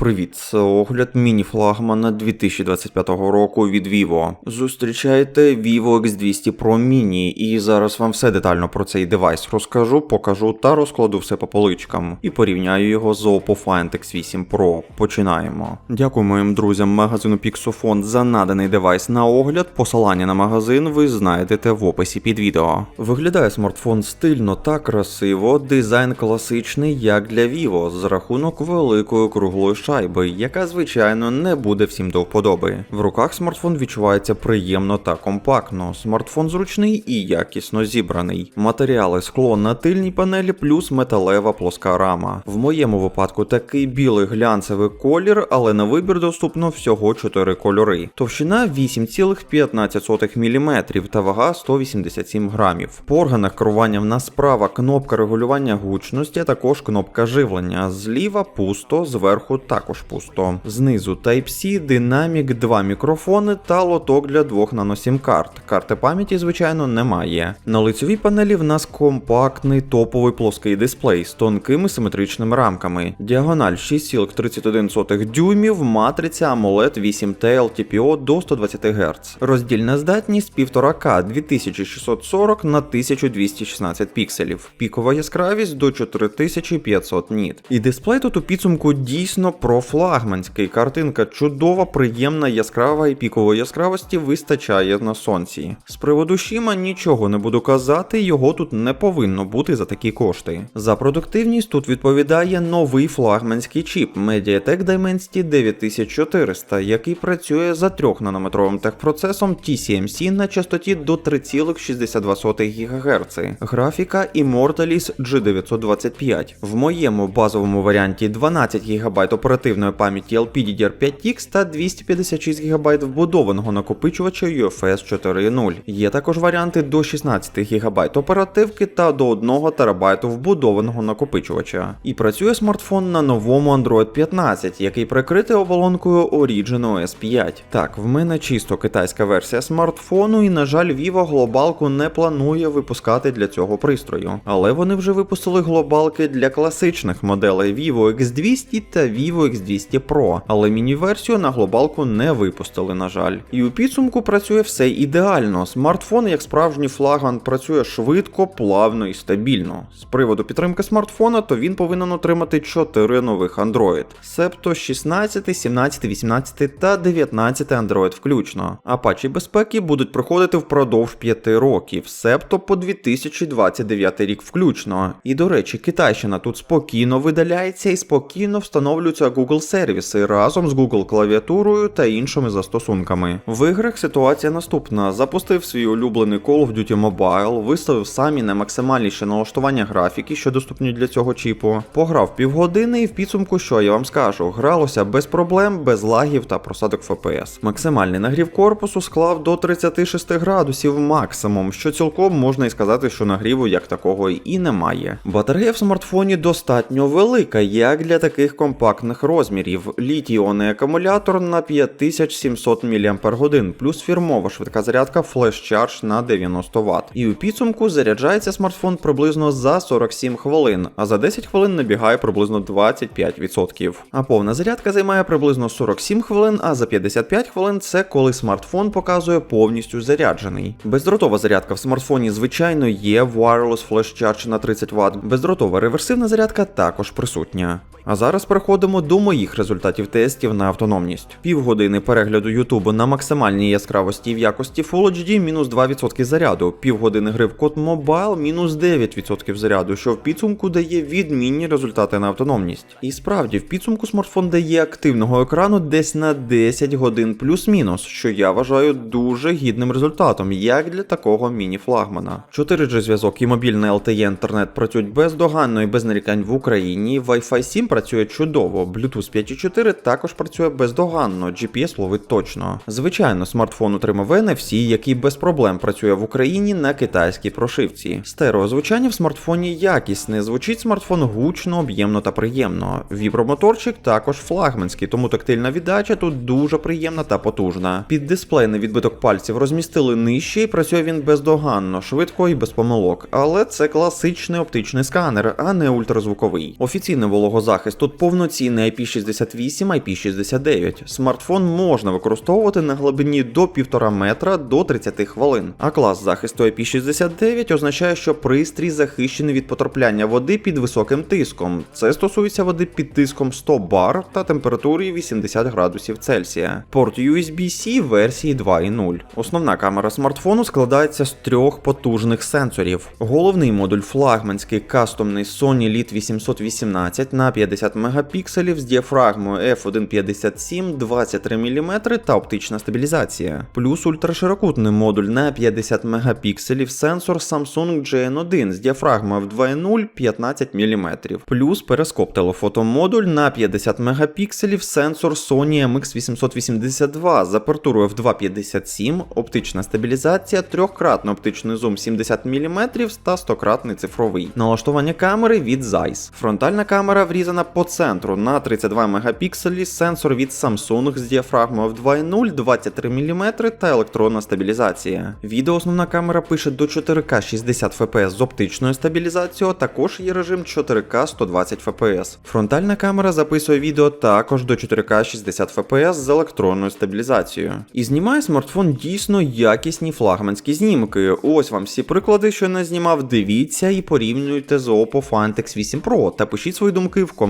Привіт, це огляд міні-флагмана 2025 року від Vivo. Зустрічайте Vivo X200 Pro Mini, і зараз вам все детально про цей девайс розкажу, покажу та розкладу все по поличкам. І порівняю його з Oppo Find X8 Pro. Починаємо. Дякую моїм друзям магазину Pixofon за наданий девайс на огляд. Посилання на магазин ви знайдете в описі під відео. Виглядає смартфон стильно та красиво, дизайн класичний, як для Vivo, з рахунок великої круглої шайби, яка звичайно не буде всім до вподоби. В руках смартфон відчувається приємно та компактно. Смартфон зручний і якісно зібраний. Матеріали скло на тильній панелі плюс металева плоска рама. В моєму випадку такий білий глянцевий колір, але на вибір доступно всього 4 кольори. Товщина 8,15 мм та вага 187 грамів. По органах керування в нас справа кнопка регулювання гучності, а також кнопка живлення. Зліва пусто, зверху також пусто. Знизу Type-C, динамік, два мікрофони та лоток для двох наносім карт. Карти пам'яті, звичайно, немає. На лицевій панелі в нас компактний топовий плоский дисплей з тонкими симетричними рамками. Діагональ 6,31 дюймів, матриця AMOLED 8T LTPO до 120 Гц. Роздільна здатність 1,5К 2640 на 1216 пікселів. Пікова яскравість до 4500 ніт. І дисплей тут у підсумку дійсно профлагманський. Картинка чудова, приємна, яскрава і пікової яскравості вистачає на сонці. З приводу Шіма нічого не буду казати, його тут не повинно бути за такі кошти. За продуктивність тут відповідає новий флагманський чіп MediaTek Dimensity 9400, який працює за 3-нанометровим техпроцесом TCMC на частоті до 3,62 ГГц. Графіка Immortalis G925. В моєму базовому варіанті 12 ГБ оперативної пам'яті LPDDR5X та 256 ГБ вбудованого накопичувача UFS 4.0. Є також варіанти до 16 ГБ оперативки та до 1 ТБ вбудованого накопичувача. І працює смартфон на новому Android 15, який прикритий оболонкою Origin OS 5. Так, в мене чисто китайська версія смартфону, і, на жаль, Vivo глобалку не планує випускати для цього пристрою. Але вони вже випустили глобалки для класичних моделей Vivo X200 та Vivo X200 Pro, але міні-версію на глобалку не випустили, на жаль. І у підсумку працює все ідеально. Смартфон, як справжній флагман, працює швидко, плавно і стабільно. З приводу підтримки смартфона, то він повинен отримати 4 нових Android, себто 16, 17, 18 та 19 Android включно. А патчі безпеки будуть проходити впродовж 5 років, себто по 2029 рік включно. І до речі, Китайщина тут спокійно видаляється і спокійно встановлюються Google сервіси разом з Google клавіатурою та іншими застосунками. В іграх ситуація наступна: запустив свій улюблений Call of Duty Mobile, виставив самі на максимальніше налаштування графіки, що доступні для цього чіпу. Пограв півгодини і в підсумку, що я вам скажу, гралося без проблем, без лагів та просадок FPS. Максимальний нагрів корпусу склав до 36 градусів максимум, що цілком можна і сказати, що нагріву як такого і немає. Батарея в смартфоні достатньо велика, як для таких компактних розмірів. Літій-іонний акумулятор на 5700 мАч, плюс фірмова швидка зарядка Flash Charge на 90 Вт. І у підсумку заряджається смартфон приблизно за 47 хвилин, а за 10 хвилин набігає приблизно 25%. А повна зарядка займає приблизно 47 хвилин, а за 55 хвилин це коли смартфон показує повністю заряджений. Бездротова зарядка в смартфоні, звичайно, є Wireless Flash Charge на 30 Вт. Бездротова реверсивна зарядка також присутня. А зараз переходимо до моїх результатів тестів на автономність. Півгодини перегляду Ютубу на максимальній яскравості в якості Full HD мінус 2% заряду, півгодини гри в код Mobile мінус 9% заряду, що в підсумку дає відмінні результати на автономність. І справді, в підсумку смартфон дає активного екрану десь на 10 годин плюс-мінус, що я вважаю дуже гідним результатом, як для такого міні-флагмана. 4G зв'язок і мобільний LTE інтернет працюють бездоганно і без нарікань в Україні. Wi-Fi 7 працює чудово, Bluetooth 5.4 також працює бездоганно, GPS ловить точно. Звичайно, смартфон отримав NFC, який без проблем працює в Україні на китайській прошивці. Стереозвучання в смартфоні якісне, звучить смартфон гучно, об'ємно та приємно. Вібромоторчик також флагманський, тому тактильна віддача тут дуже приємна та потужна. Під дисплейний відбиток пальців розмістили нижче і працює він бездоганно, швидко і без помилок. Але це класичний оптичний сканер, а не ультразвуковий. Офіційний вологозахист захист тут повноцінний IP68, IP69. Смартфон можна використовувати на глибині до 1,5 метра до 30 хвилин. А клас захисту IP69 означає, що пристрій захищений від потрапляння води під високим тиском. Це стосується води під тиском 100 бар та температурі 80 градусів Цельсія. Порт USB-C версії 2.0. Основна камера смартфону складається з трьох потужних сенсорів. Головний модуль флагманський кастомний Sony Lit 818 на 50 мегапікселів з діафрагмою f1.57 23 мм та оптична стабілізація. Плюс ультраширокутний модуль на 50 мегапікселів сенсор Samsung GN1 з діафрагмою f2.0 15 мм. Плюс перископ телефотомодуль на 50 мегапікселів сенсор Sony MX882 з апертурою f2.57, оптична стабілізація, трьохкратний оптичний зум 70 мм та 100-кратний цифровий. Налаштування камери від Zeiss. Фронтальна камера врізана по центру на 32 мегапікселі, сенсор від Samsung з діафрагмою f2.0, 23 мм та електронна стабілізація. Відео основна камера пише до 4К 60 FPS з оптичною стабілізацією, а також є режим 4К 120 FPS. Фронтальна камера записує відео також до 4К 60 FPS з електронною стабілізацією. І знімає смартфон дійсно якісні флагманські знімки. Ось вам всі приклади, що не знімав. Дивіться і порівнюйте з Oppo Find X8 Pro та пишіть свої думки в коментарях.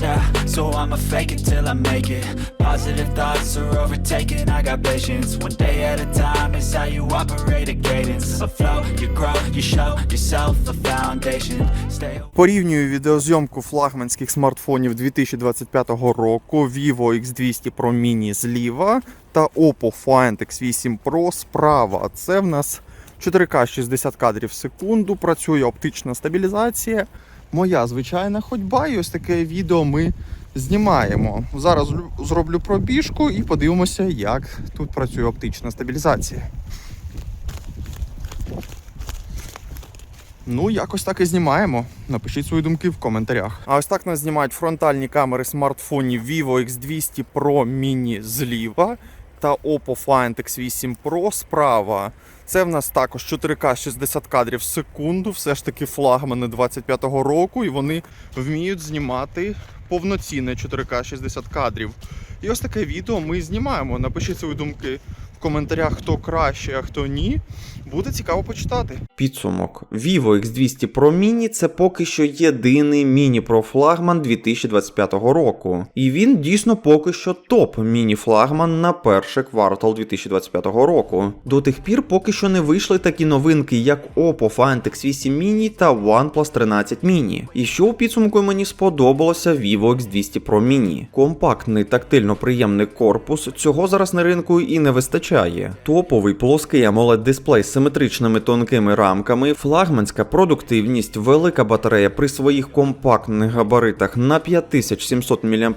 Yeah, so I'ma fake it till I make it. Positive thoughts are overtaken. I got patience. One day at a time is how you operate a cadence. A flow, you grow, you show yourself a foundation. Stay. Порівнюю відеозйомку флагманських смартфонів 2025 року Vivo X200 Pro Mini зліва та Oppo Find X8 Pro справа. Це в нас 4К 60 кадрів в секунду, працює оптична стабілізація. Моя звичайна ходьба, і ось таке відео ми знімаємо. Зараз зроблю пробіжку і подивимося, як тут працює оптична стабілізація. Ну, якось так і знімаємо. Напишіть свої думки в коментарях. А ось так нас знімають фронтальні камери смартфонів Vivo X200 Pro Mini зліва та Oppo Find X8 Pro справа. Це в нас також 4К 60 кадрів в секунду, все ж таки флагмани 25-го року, і вони вміють знімати повноцінне 4К 60 кадрів. І ось таке відео ми знімаємо. Напишіть свої думки в коментарях, хто краще, а хто ні. Буде цікаво почитати. Підсумок. Vivo X200 Pro Mini це поки що єдиний міні-про флагман 2025 року. І він дійсно поки що топ міні-флагман на перший квартал 2025 року. До тих пір поки що не вийшли такі новинки, як Oppo Find X8 Mini та OnePlus 13 Mini. І що у підсумку мені сподобалося Vivo X200 Pro Mini. Компактний тактильно приємний корпус, цього зараз на ринку і не вистачає. Топовий плоский AMOLED дисплей з симетричними тонкими рамками, флагманська продуктивність, велика батарея при своїх компактних габаритах на 5700 мАч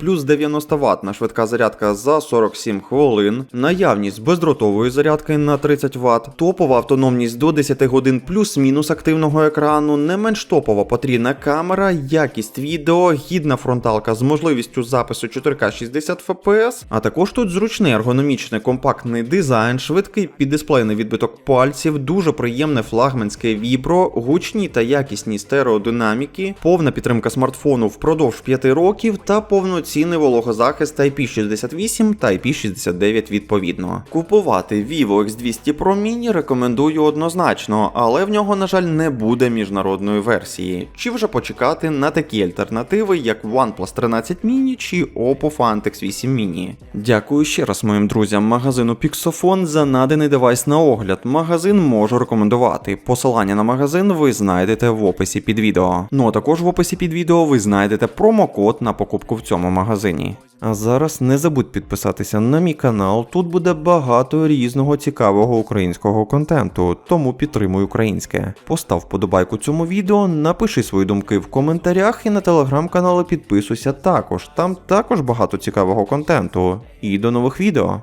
плюс 90 Вт швидка зарядка за 47 хвилин, наявність бездротової зарядки на 30 Вт, топова автономність до 10 годин плюс-мінус активного екрану, не менш топова потрійна камера, якість відео, гідна фронталка з можливістю запису 4К 60 FPS, а також тут зручний ергономічний компактний дизайн, швидкий піддисплейний відбиток пальців, дуже приємне флагманське вібро, гучні та якісні стереодинаміки, повна підтримка смартфону впродовж 5 років та повноцінний вологозахист IP68 та IP69 відповідно. Купувати Vivo X200 Pro Mini рекомендую однозначно, але в нього, на жаль, не буде міжнародної версії. Чи вже почекати на такі альтернативи, як OnePlus 13 Mini чи Oppo Find X8 Mini. Дякую ще раз моїм друзям магазину Pixofon за наданий девайс на огляд. Магазин можу рекомендувати. Посилання на магазин ви знайдете в описі під відео. Ну а також в описі під відео ви знайдете промокод на покупку в цьому магазині. А зараз не забудь підписатися на мій канал. Тут буде багато різного цікавого українського контенту, тому підтримуй українське. Постав вподобайку цьому відео, напиши свої думки в коментарях і на телеграм-канали підписуйся також. Там також багато цікавого контенту. І до нових відео.